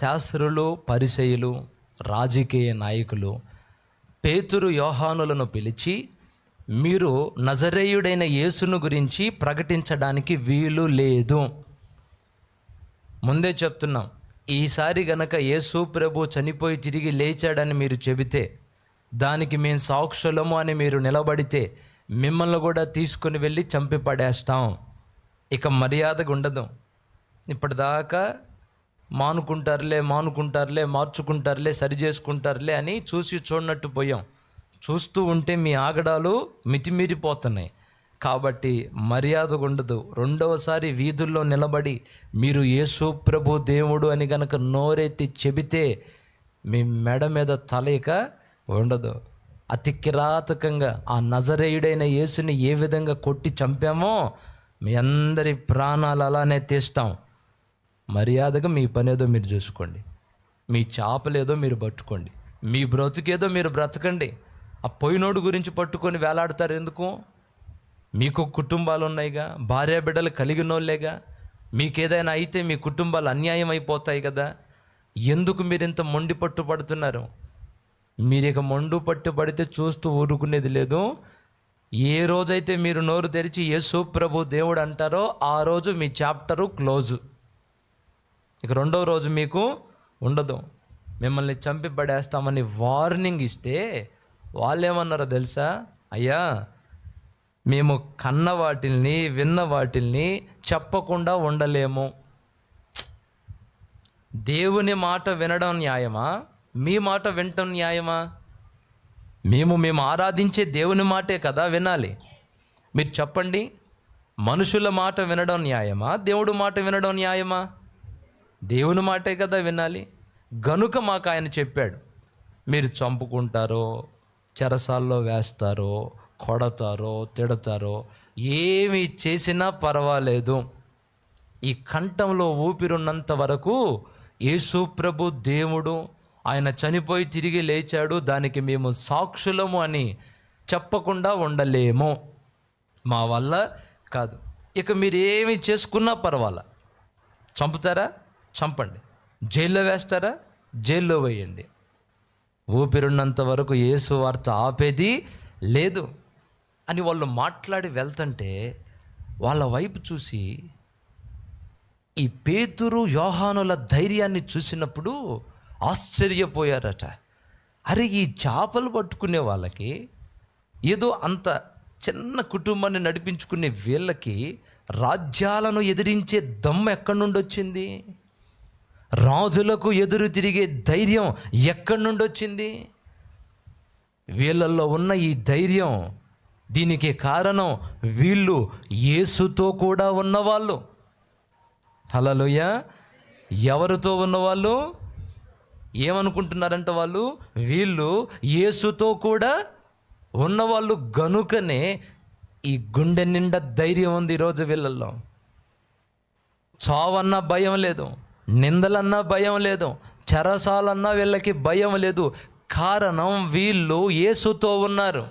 శాస్త్రులు పరిచయులు రాజకీయ నాయకులు పేతురు యోహానులను పిలిచి మీరు నజరేయుడైన యేసును గురించి ప్రకటించడానికి వీలు లేదు. ముందే చెప్తున్నాం ఈసారి గనక యేసు ప్రభు చనిపోయి తిరిగి లేచాడని మీరు చెబితే దానికి మేము సాక్షులము అని మీరు నిలబడితే మిమ్మల్ని కూడా తీసుకుని వెళ్ళి చంపి పడేస్తాం. ఇక మర్యాదగా ఉండదు ఇప్పటిదాకా మానుకుంటారులే మానుకుంటారులే మార్చుకుంటారులే సరి చేసుకుంటారులే అని చూసి చూడనట్టు పోయాం. చూస్తూ ఉంటే మీ ఆగడాలు మితిమీరిపోతున్నాయి. కాబట్టి మర్యాద ఉండదు. రెండవసారి వీధుల్లో నిలబడి మీరు యేసు ప్రభు దేవుడు అని గనక నోరెత్తి చెబితే మీ మెడ మీద తలయిక ఉండదు. అతి కిరాతకంగా ఆ నజరేయుడైన యేసుని ఏ విధంగా కొట్టి చంపామో మీ అందరి ప్రాణాలు అలానే తీస్తాం. మర్యాదగా మీ పని ఏదో మీరు చూసుకోండి. మీ చేపలేదో మీరు పట్టుకోండి. మీ బ్రతుకేదో మీరు బ్రతకండి. ఆ పోయినోడు గురించి పట్టుకొని వేలాడతారు ఎందుకు? మీకు కుటుంబాలు ఉన్నాయిగా భార్య బిడ్డలు కలిగినోళ్ళేగా మీకేదైనా అయితే మీ కుటుంబాలు అన్యాయం అయిపోతాయి కదా? ఎందుకు మీరు ఇంత మొండి పట్టుబడుతున్నారు మీరు ఇక మొండు పట్టుబడితే చూస్తూ ఊరుకునేది లేదు. ఏ రోజైతే మీరు నోరు తెరిచి యేసు ప్రభు దేవుడు అంటారో ఆ రోజు మీ చాప్టరు క్లోజు. ఇక రెండవ రోజు మీకు ఉండదు. మిమ్మల్ని చంపి పడేస్తామని వార్నింగ్ ఇస్తే వాళ్ళేమన్నారో తెలుసా? అయ్యా మేము కన్న వాటిల్ని విన్న వాటిల్ని చెప్పకుండా ఉండలేము. దేవుని మాట వినడం న్యాయమా? మీ మాట వినటం న్యాయమా? మేము మేము ఆరాధించే దేవుని మాటే కదా వినాలి. మీరు చెప్పండి మనుషుల మాట వినడం న్యాయమా? దేవుడు మాట వినడం న్యాయమా? దేవుని మాటే కదా వినాలి. గనుక మాకు ఆయన చెప్పాడు మీరు చంపుకుంటారో చెరసాల్లో వేస్తారో కొడతారో తిడతారో ఏమి చేసినా పర్వాలేదు. ఈ కంఠంలో ఊపిరున్నంత వరకు యేసు ప్రభు దేవుడు ఆయన చనిపోయి తిరిగి లేచాడు దానికి మేము సాక్షులము అని చెప్పకుండా ఉండలేము. మా వల్ల కాదు. ఇక మీరు ఏమి చేసుకున్నా పర్వాలా. చంపుతారా? చంపండి. జైల్లో వేస్తారా? జైల్లో వేయండి. ఊపిరున్నంత వరకు యేసు వార్త ఆపేది లేదు. అని వాళ్ళు మాట్లాడి వెళ్తుంటే వాళ్ళ వైపు చూసి ఈ పేతురు యోహానుల ధైర్యాన్ని చూసినప్పుడు ఆశ్చర్యపోయారట. అరే ఈ చేపలు పట్టుకునే వాళ్ళకి ఏదో అంత చిన్న కుటుంబాన్ని నడిపించుకునే వీళ్ళకి రాజ్యాలను ఎదిరించే దమ్ము ఎక్కడి నుండి వచ్చింది రాజులకు ఎదురు తిరిగే ధైర్యం ఎక్కడి నుండి వచ్చింది? వీళ్ళల్లో ఉన్న ఈ ధైర్యం దీనికి కారణం వీళ్ళు యేసుతో కూడా ఉన్నవాళ్ళు. హలలోయ ఎవరితో ఉన్నవాళ్ళు? ఏమనుకుంటున్నారంట వాళ్ళు? వీళ్ళు యేసుతో కూడా ఉన్నవాళ్ళు గనుకనే ఈ గుండె నిండా ధైర్యం ఉంది ఈరోజు వీళ్ళల్లో. చావన్న భయం లేదు. నిందలన్నా భయం లేదు చెరసాలన్నా వీళ్ళకి భయం లేదు. కారణం వీళ్ళు యేసుతో ఉన్నారు.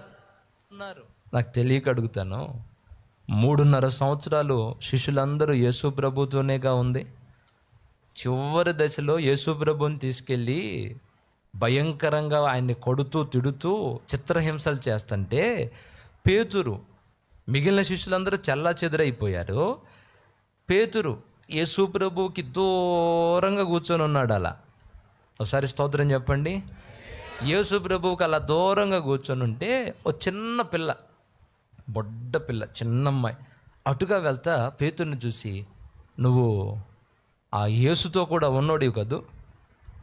ఉన్నారు. నాకు తెలియక అడుగుతాను. మూడున్నర సంవత్సరాలు శిష్యులందరూ యేసు ప్రభుతోనేగా ఉంది. చివరి దశలో యేసు ప్రభుని తీసుకెళ్ళి భయంకరంగా ఆయన్ని కొడుతూ తిడుతూ చిత్రహింసలు చేస్తుంటే పేతురు మిగిలిన శిష్యులందరూ చల్లా చెదరైపోయారు పేతురు యేసు ప్రభువుకి దూరంగా కూర్చొని ఉన్నాడు అలా. ఒకసారి స్తోత్రం చెప్పండి. యేసు ప్రభువుకి అలా దూరంగా కూర్చొని ఉంటే ఓ చిన్న పిల్ల బొడ్డ పిల్ల చిన్న అమ్మాయి అటుగా వెళ్తా పేతుని చూసి నువ్వు ఆ యేసుతో కూడా ఉన్నోడివి కదూ?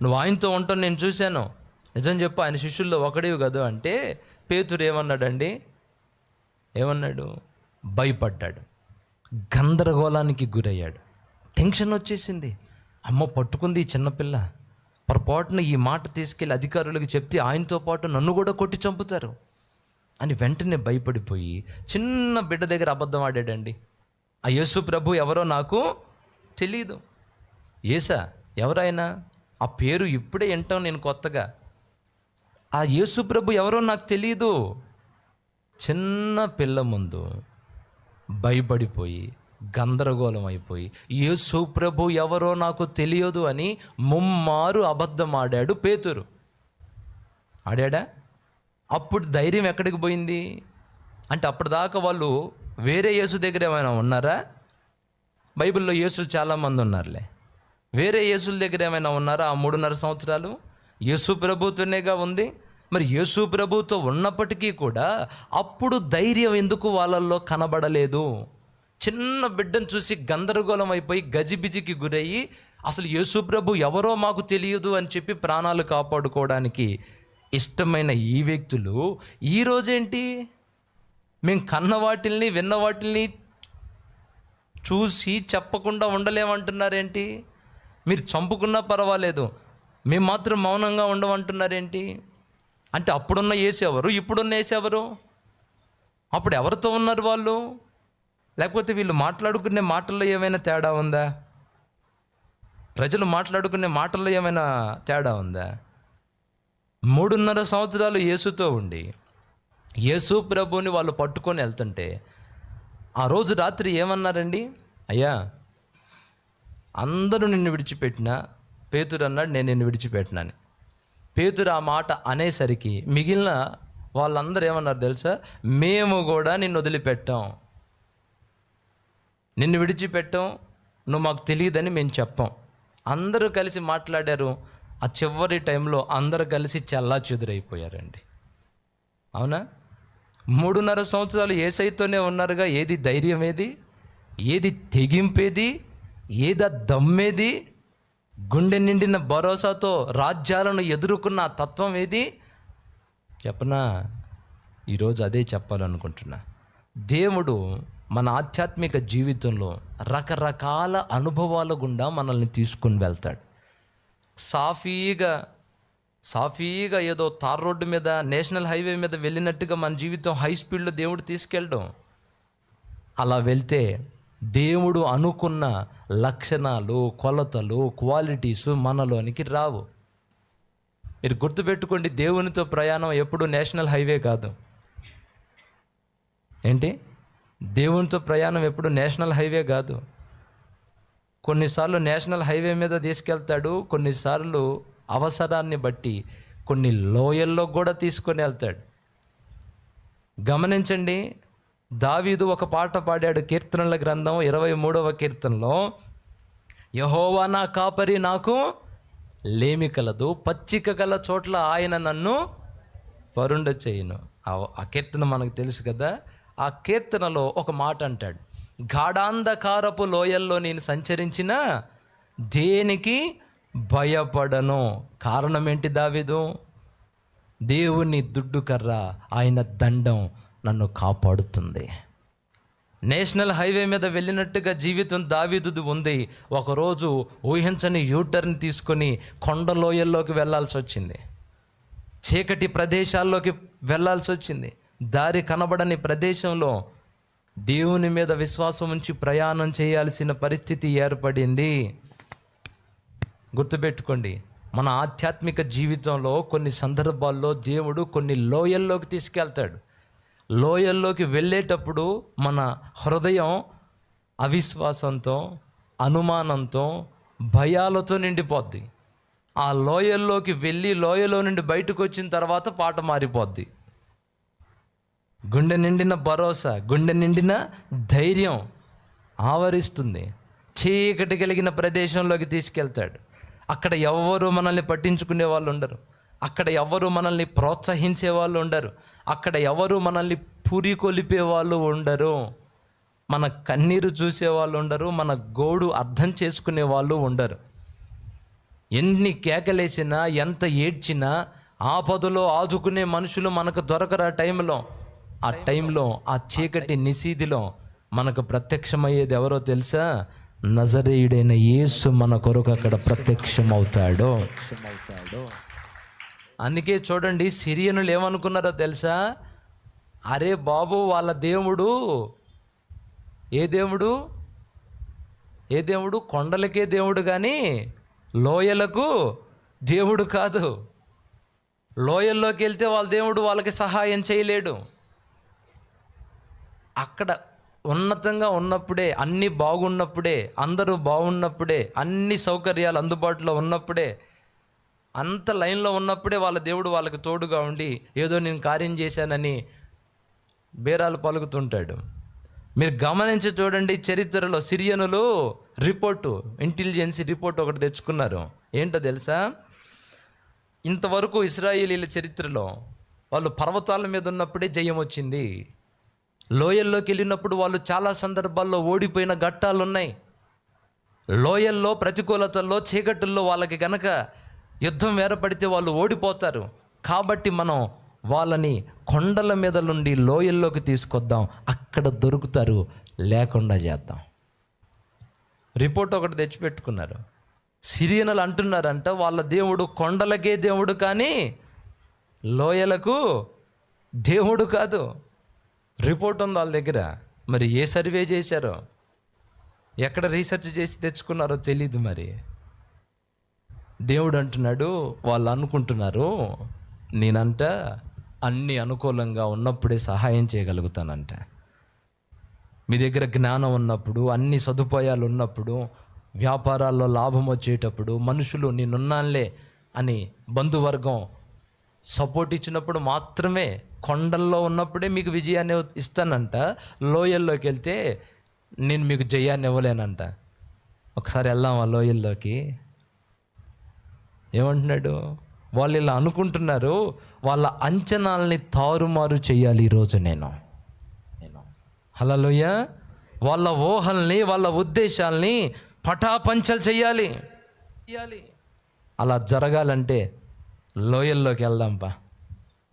నువ్వు ఆయనతో ఉంటావు నేను చూశాను. నిజం చెప్పు ఆయన శిష్యుల్లో ఒకడివి కదూ? అంటే పేతురు ఏమన్నాడండి? ఏమన్నాడు? భయపడ్డాడు. గందరగోళానికి గురయ్యాడు. టెన్షన్ వచ్చేసింది. అమ్మ పట్టుకుంది ఈ చిన్నపిల్ల పొరపాటున ఈ మాట తీసుకెళ్ళి అధికారులకు చెప్తే ఆయనతో పాటు నన్ను కూడా కొట్టి చంపుతారు. అని వెంటనే భయపడిపోయి చిన్న బిడ్డ దగ్గర అబద్ధం ఆడాడండి. ఆ యేసు ప్రభు ఎవరో నాకు తెలీదు. ఏసా ఎవరైనా ఆ పేరు ఇప్పుడే వింటాం నేను కొత్తగా. ఆ యేసు ప్రభు ఎవరో నాకు తెలియదు చిన్న పిల్ల ముందు భయపడిపోయి గందరగోళం అయిపోయి యేసు ప్రభు ఎవరో నాకు తెలియదు అని ముమ్మారు అబద్ధం ఆడాడు పేతురు. ఆడాడా? అప్పుడు ధైర్యం ఎక్కడికి పోయింది? అంటే అప్పటిదాకా వాళ్ళు వేరే యేసు దగ్గర ఏమైనా ఉన్నారా? బైబిల్లో యేసులు చాలామంది ఉన్నారులే. వేరే యేసుల దగ్గర ఏమైనా ఉన్నారా? ఆ మూడున్నర సంవత్సరాలు? యేసు ప్రభుత్వనేగా ఉంది. మరి యేసు ప్రభుతో ఉన్నప్పటికీ కూడా అప్పుడు ధైర్యం ఎందుకు వాళ్ళల్లో కనబడలేదు? చిన్న బిడ్డను చూసి గందరగోళం అయిపోయి గజిబిజికి గురయ్యి అసలు యేసుప్రభు ఎవరో మాకు తెలియదు అని చెప్పి ప్రాణాలు కాపాడుకోవడానికి ఇష్టమైన ఈ వ్యక్తులు ఈరోజేంటి మేము కన్న వాటిల్ని విన్న వాటిల్ని చూసి చెప్పకుండా ఉండలేమంటున్నారేంటి? మీరు చంపుకున్నా పర్వాలేదు మేము మాత్రం మౌనంగా ఉండమంటున్నారేంటి? అంటే అప్పుడున్న వేసేవారు ఇప్పుడున్న వేసేవారు అప్పుడు ఎవరితో ఉన్నారు వాళ్ళు? లేకపోతే వీళ్ళు మాట్లాడుకునే మాటల్లో ఏమైనా తేడా ఉందా? ప్రజలు మాట్లాడుకునే మాటల్లో ఏమైనా తేడా ఉందా? మూడున్నర సంవత్సరాలు యేసుతో ఉండి యేసు ప్రభుని వాళ్ళు పట్టుకొని వెళ్తుంటే ఆ రోజు రాత్రి ఏమన్నారండి? అయ్యా అందరూ నిన్ను విడిచిపెట్టిన? పేతురు అన్నాడు నేను నిన్ను విడిచిపెట్టినాను. పేతురు ఆ మాట అనేసరికి మిగిలిన వాళ్ళందరూ ఏమన్నారు తెలుసా? మేము కూడా నిన్ను వదిలిపెట్టాం. నిన్ను విడిచిపెట్టాం నువ్వు మాకు తెలియదని మేము చెప్పాం. అందరూ కలిసి మాట్లాడారు. ఆ చివరి టైంలో అందరూ కలిసి చల్లా చెదురైపోయారండి అవునా? మూడున్నర సంవత్సరాలు ఏసైతోనే ఉన్నారుగా ఏది ధైర్యం ఏది? ఏది తెగింపేది? ఏదా దమ్మేది? గుండె నిండిన భరోసాతో రాజ్యాలను ఎదుర్కొన్న తత్వం ఏది? చెప్పనా? ఈరోజు అదే చెప్పాలనుకుంటున్నా. దేవుడు మన ఆధ్యాత్మిక జీవితంలో రకరకాల అనుభవాల గుండా మనల్ని తీసుకుని వెళ్తాడు. సాఫీగా సాఫీగా ఏదో తార్ రోడ్డు మీద నేషనల్ హైవే మీద వెళ్ళినట్టుగా మన జీవితం హై స్పీడ్లో దేవుడు తీసుకెళ్ళడం. అలా వెళ్తే దేవుడు అనుకున్న లక్షణాలు కొలతలు క్వాలిటీస్ మనలోనికి రావు. మీరు గుర్తుపెట్టుకోండి దేవునితో ప్రయాణం ఎప్పుడు నేషనల్ హైవే కాదు. ఏంటి? దేవునితో ప్రయాణం ఎప్పుడు నేషనల్ హైవే కాదు. కొన్నిసార్లు నేషనల్ హైవే మీద తీసుకెళ్తాడు కొన్నిసార్లు అవసరాన్ని బట్టి కొన్ని లోయల్లో కూడా తీసుకొని వెళ్తాడు. గమనించండి దావీదు ఒక పాట పాడాడు కీర్తనల గ్రంథం ఇరవై మూడవ కీర్తనలో యహోవా నా కాపరి నాకు లేమి కలదు పచ్చిక గల చోట్ల ఆయన నన్ను వరుండ చేయను. ఆ కీర్తన మనకు తెలుసు కదా ఆ కీర్తనలో ఒక మాట అంటాడు. గాఢాంధకారపు లోయల్లో నేను సంచరించిన దేనికి భయపడను? కారణం ఏంటి దావీదు? దేవుని దుడ్డు కర్ర ఆయన దండం నన్ను కాపాడుతుంది. నేషనల్ హైవే మీద వెళ్ళినట్టుగా జీవితం దావీదుది ఉంది. ఒకరోజు ఊహించని యూటర్న్ తీసుకొని కొండ లోయల్లోకి వెళ్ళాల్సి వచ్చింది చీకటి ప్రదేశాల్లోకి వెళ్ళాల్సి వచ్చింది దారి కనబడని ప్రదేశంలో దేవుని మీద విశ్వాసం ఉంచి ప్రయాణం చేయాల్సిన పరిస్థితి ఏర్పడింది. గుర్తుపెట్టుకోండి మన ఆధ్యాత్మిక జీవితంలో కొన్ని సందర్భాల్లో దేవుడు కొన్ని లోయల్లోకి తీసుకెళ్తాడు. లోయల్లోకి వెళ్ళేటప్పుడు మన హృదయం అవిశ్వాసంతో అనుమానంతో భయాలతో నిండిపోద్ది. ఆ లోయల్లోకి వెళ్ళి లోయలో నుండి బయటకు వచ్చిన తర్వాత పాట మారిపోద్ది. గుండె నిండిన భరోసా గుండె నిండిన ధైర్యం ఆవరిస్తుంది. చీకటి కలిగిన ప్రదేశంలోకి తీసుకెళ్తాడు. అక్కడ ఎవరు మనల్ని పట్టించుకునే వాళ్ళు ఉండరు. అక్కడ ఎవరు మనల్ని ప్రోత్సహించే వాళ్ళు ఉండరు. అక్కడ ఎవరు మనల్ని పురికొలిపే వాళ్ళు ఉండరు. మన కన్నీరు చూసే వాళ్ళు ఉండరు. మన గోడు అర్థం చేసుకునే వాళ్ళు ఉండరు. ఎన్ని కేకలేసినా ఎంత ఏడ్చినా ఆపదలో ఆదుకునే మనుషులు మనకు దొరకరు ఆ టైంలో. ఆ టైంలో ఆ చీకటి నిసీదిలో మనకు ప్రత్యక్షమయ్యేది ఎవరో తెలుసా? నజరేయుడైన యేసు మన కొరకు అక్కడ ప్రత్యక్షమవుతాడు. అందుకే చూడండి సిరియనులు ఏమనుకున్నారో తెలుసా? అరే బాబు వాళ్ళ దేవుడు ఏ దేవుడు? ఏ దేవుడు? కొండలకే దేవుడు కానీ లోయలకు దేవుడు కాదు. లోయల్లోకి వెళ్తే వాళ్ళ దేవుడు వాళ్ళకి సహాయం చేయలేడు. అక్కడ ఉన్నతంగా ఉన్నప్పుడే అన్నీ బాగున్నప్పుడే అందరూ బాగున్నప్పుడే అన్ని సౌకర్యాలు అందుబాటులో ఉన్నప్పుడే అంత లైన్లో ఉన్నప్పుడే వాళ్ళ దేవుడు వాళ్ళకి తోడుగా ఉండి ఏదో నేను కార్యం చేశానని బేరాలు పలుకుతుంటాడు. మీరు గమనించి చూడండి చరిత్రలో సిరియనులు రిపోర్టు ఇంటెలిజెన్సీ రిపోర్ట్ ఒకటి తెచ్చుకున్నారు. ఏంటో తెలుసా? ఇంతవరకు ఇస్రాయేలీల చరిత్రలో వాళ్ళు పర్వతాల మీద ఉన్నప్పుడే జయం వచ్చింది. లోయల్లోకి వెళ్ళినప్పుడు వాళ్ళు చాలా సందర్భాల్లో ఓడిపోయిన ఘట్టాలు ఉన్నాయి లోయల్లో ప్రతికూలతల్లో చీకటుల్లో వాళ్ళకి గనక యుద్ధం ఏర్పడితే వాళ్ళు ఓడిపోతారు. కాబట్టి మనం వాళ్ళని కొండల మీద నుండి లోయల్లోకి తీసుకొద్దాం. అక్కడ దొరుకుతారు లేకుండా చేద్దాం. రిపోర్ట్ ఒకటి తెచ్చిపెట్టుకున్నారు. సిరియనలు అంటున్నారంట వాళ్ళ దేవుడు కొండలకే దేవుడు కానీ లోయలకు దేవుడు కాదు. రిపోర్ట్ ఉంది వాళ్ళ దగ్గర. మరి ఏ సర్వే చేశారో? ఎక్కడ రీసెర్చ్ చేసి తెచ్చుకున్నారో తెలియదు మరి. దేవుడు అంటున్నాడు వాళ్ళు అనుకుంటున్నారు నేనంట అన్ని అనుకూలంగా ఉన్నప్పుడే సహాయం చేయగలుగుతానంట. మీ దగ్గర జ్ఞానం ఉన్నప్పుడు అన్ని సదుపాయాలు ఉన్నప్పుడు వ్యాపారాల్లో లాభం వచ్చేటప్పుడు మనుషులు నేనున్నానులే అని బంధువర్గం సపోర్ట్ ఇచ్చినప్పుడు మాత్రమే కొండల్లో ఉన్నప్పుడే మీకు విజయాన్ని ఇస్తానంట. లోయల్లోకి వెళ్తే నేను మీకు జయాన్ని ఇవ్వలేనంట. ఒకసారి వెళ్దాం ఆ లోయల్లోకి. ఏమంటున్నాడు? వాళ్ళు ఇలా అనుకుంటున్నారు వాళ్ళ అంచనాల్ని తారుమారు చేయాలి ఈరోజు నేను. నేను. లోయ వాళ్ళ ఊహల్ని వాళ్ళ ఉద్దేశాల్ని పటాపంచలు చేయాలి. చేయాలి. అలా జరగాలంటే లోయల్లోకి వెళ్దాంపా.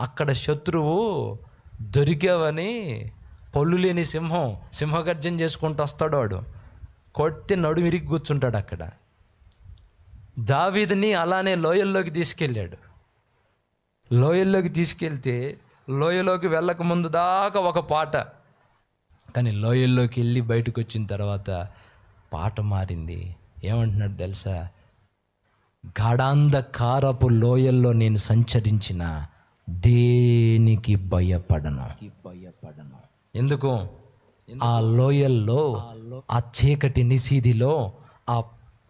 అక్కడ శత్రువు దొరికావని పళ్ళు లేని సింహం సింహగర్జన చేసుకుంటూ వస్తాడు వాడు. కొట్టి నడుమిరిగి కూర్చుంటాడు అక్కడ. దావీదిని అలానే లోయల్లోకి తీసుకెళ్ళాడు. లోయల్లోకి తీసుకెళ్తే లోయలోకి వెళ్ళక ముందు దాకా ఒక పాట. కానీ లోయల్లోకి వెళ్ళి బయటకు వచ్చిన తర్వాత పాట మారింది. ఏమంటున్నాడు తెలుసా? గాఢాంధకారపు లోయల్లో నేను సంచరించిన దేనికి భయపడను? భయపడను ఎందుకు? ఆ లోయల్లో ఆ చీకటి నిసీదిలో ఆ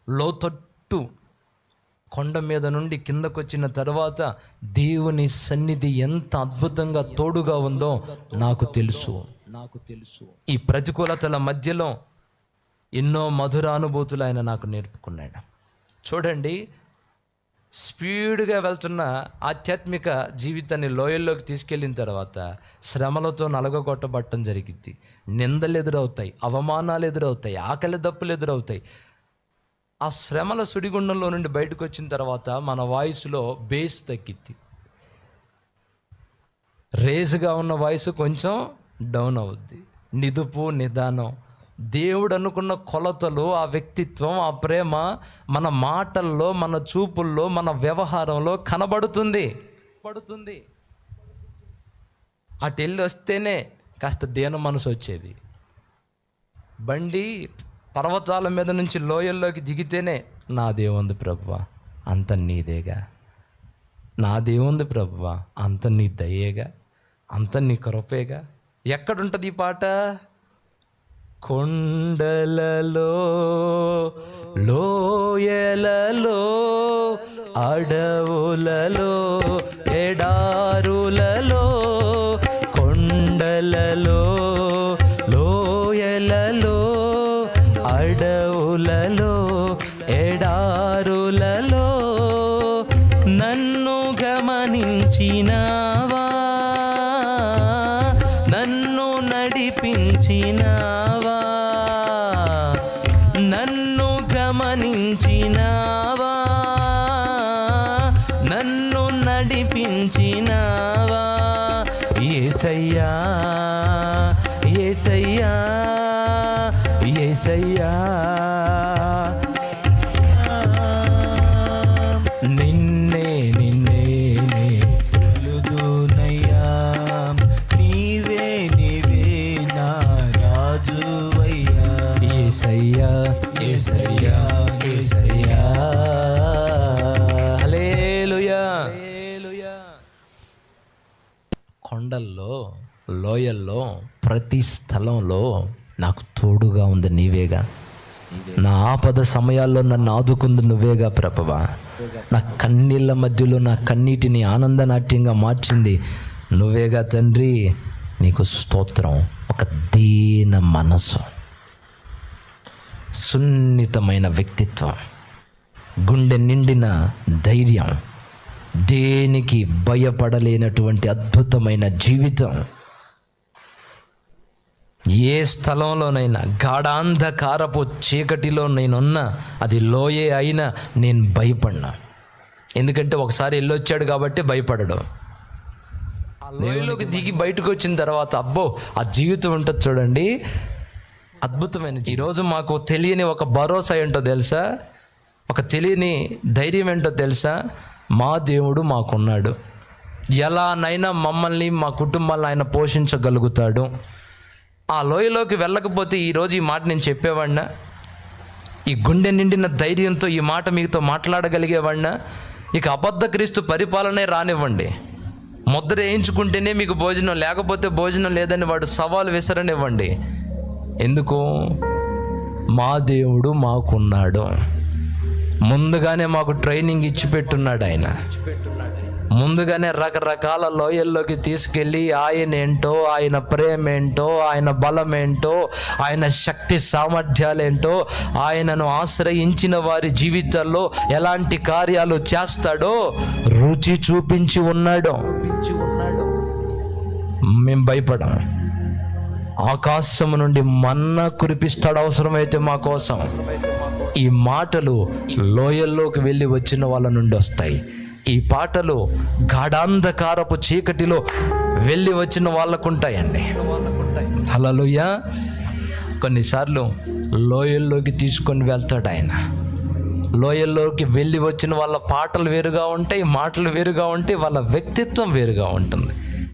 లోతట్టు కొండ మీద నుండి కిందకు వచ్చిన తర్వాత దేవుని సన్నిధి ఎంత అద్భుతంగా తోడుగా ఉందో నాకు తెలుసు. నాకు తెలుసు ఈ ప్రతికూలతల మధ్యలో ఎన్నో మధుర అనుభూతులు ఆయన నాకు నేర్పుకున్నాడు. చూడండి స్పీడ్గా వెళ్తున్న ఆధ్యాత్మిక జీవితాన్ని లోయల్లోకి తీసుకెళ్ళిన తర్వాత శ్రమలతో నలగొట్టబట్టడం జరిగింది నిందలు ఎదురవుతాయి అవమానాలు ఎదురవుతాయి ఆకలి దప్పులు ఎదురవుతాయి. ఆ శ్రమల సుడిగుండంలో నుండి బయటకు వచ్చిన తర్వాత మన వాయిస్లో బేస్ తగ్గిద్ది. రేసుగా ఉన్న వాయిస్ కొంచెం డౌన్ అవుద్ది. నిదుపు నిదానం దేవుడు అనుకున్న కొలతలు ఆ వ్యక్తిత్వం ఆ ప్రేమ మన మాటల్లో మన చూపుల్లో మన వ్యవహారంలో కనబడుతుంది. పడుతుంది. అటు వెళ్ళి వస్తేనే కాస్త దేన మనసు వచ్చేది. బండి పర్వతాల మీద నుంచి లోయల్లోకి దిగితేనే నా దేవుంది ప్రభువ అంత నీదేగా. నా దేవుంది ప్రభువ అంత నీ దయేగా అంత నీ కృపేగా. ఎక్కడుంటుంది ఈ పాట? కొండలలో లోయలలో అడవులలో ఎడారులలో కొండలలో లోయలలో అడవులలో ఏసయ్యా నిన్నే నిన్నే కొలుదునయ్యా నీవే నీవే నా రాజువయ్యా. ఏసయ్యా ఏసయ్యా ఏసయ్యా కొండల్లో లోయల్లో ప్రతి స్థలంలో నాకు తోడుగా ఉంది నీవేగా. నా ఆపద సమయాల్లో నన్ను ఆదుకుంది నువ్వేగా ప్రభవా. నా కన్నీళ్ళ మధ్యలో నా కన్నీటిని ఆనందనాట్యంగా మార్చింది నువ్వేగా తండ్రి. నీకు స్తోత్రం. ఒక దీన మనసు. సున్నితమైన వ్యక్తిత్వం. గుండె నిండిన ధైర్యం. దేనికి భయపడలేనటువంటి అద్భుతమైన జీవితం. ఏ స్థలంలోనైనా గాఢాంధకారపు చీకటిలో నేనున్నా అది లోయే అయినా నేను భయపడినా? ఎందుకంటే ఒకసారి వెళ్ళొచ్చాడు కాబట్టి భయపడడం. లోయలోకి దిగి బయటకు వచ్చిన తర్వాత అబ్బో ఆ జీవితం ఉంటుంది చూడండి. అద్భుతమైన ఈరోజు మాకు తెలియని ఒక భరోసా ఏంటో తెలుసా? ఒక తెలియని ధైర్యం ఏంటో తెలుసా? మా దేవుడు మాకున్నాడు. ఎలానైనా మమ్మల్ని మా కుటుంబాలను ఆయన పోషించగలుగుతాడు. ఆ లోయలోకి వెళ్ళకపోతే ఈరోజు ఈ మాట నేను చెప్పేవాడినా? ఈ గుండె నిండిన ధైర్యంతో ఈ మాట మీతో మాట్లాడగలిగేవాడినా? ఇక అబద్ధ క్రీస్తు పరిపాలనే రానివ్వండి. ముద్ర వేయించుకుంటేనే మీకు భోజనం లేకపోతే భోజనం లేదని వాడు సవాలు విసరనివ్వండి. ఎందుకు? మా దేవుడు మాకున్నాడు. ముందుగానే మాకు ట్రైనింగ్ ఇచ్చి పెట్టున్నాడు ఆయన ముందుగానే రకరకాల లోయల్లోకి తీసుకెళ్ళి ఆయన ఏంటో ఆయన ప్రేమ ఏంటో ఆయన బలం ఏంటో ఆయన శక్తి సామర్థ్యాలు ఏంటో ఆయనను ఆశ్రయించిన వారి జీవితాల్లో ఎలాంటి కార్యాలు చేస్తాడో రుచి చూపించి ఉన్నాడు. మేము భయపడం ఆకాశము నుండి మన్న కురిపిస్తాడు అవసరమైతే మా కోసం. ఈ మాటలు లోయల్లోకి వెళ్ళి వచ్చిన వాళ్ళ నుండి వస్తాయి. ఈ పాటలు గాఢాంధకారపు చీకటిలో వెళ్ళి వచ్చిన వాళ్ళకు ఉంటాయండి కొన్నిసార్లు లోయల్లోకి తీసుకొని వెళ్తాడు ఆయన లోయల్లోకి వెళ్ళి వచ్చిన వాళ్ళ పాటలు వేరుగా ఉంటాయి మాటలు వేరుగా ఉంటాయి వాళ్ళ వ్యక్తిత్వం వేరుగా ఉంటుంది.